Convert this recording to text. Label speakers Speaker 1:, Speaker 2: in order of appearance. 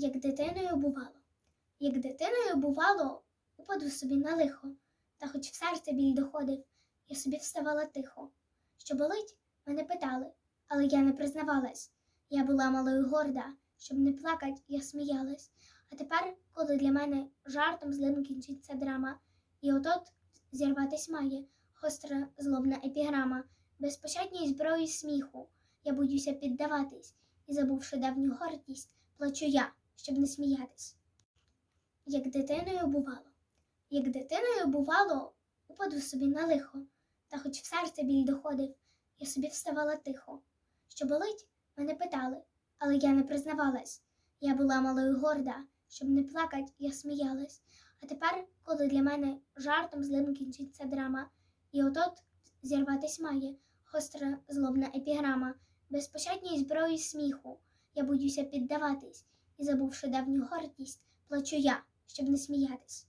Speaker 1: Як дитиною бувало, як дитиною бувало, упаду собі на лихо, та хоч в серце біль доходив, я собі вставала тихо. Що болить, мене питали, але я не признавалась. Я була малою горда, щоб не плакать, я сміялась. А тепер, коли для мене жартом злим кінчиться драма, і отот зірватись має гостра злобна епіграма, безпощадній зброї сміху, я боюся піддаватись, і, забувши давню гордість, плачу я, щоб не сміятись. Як дитиною бувало, як дитиною бувало, упаду собі на лихо, та хоч в серце біль доходив, я собі вставала тихо. Що болить, мене питали, але я не признавалась. Я була малою горда, щоб не плакать, я сміялась. А тепер, коли для мене жартом злим кінчиться драма, і отот зірватись має гостра злобна епіграма, безпощадній зброї сміху, я боюся піддаватись, і, забувши давню гордість, плачу я, щоб не сміятись.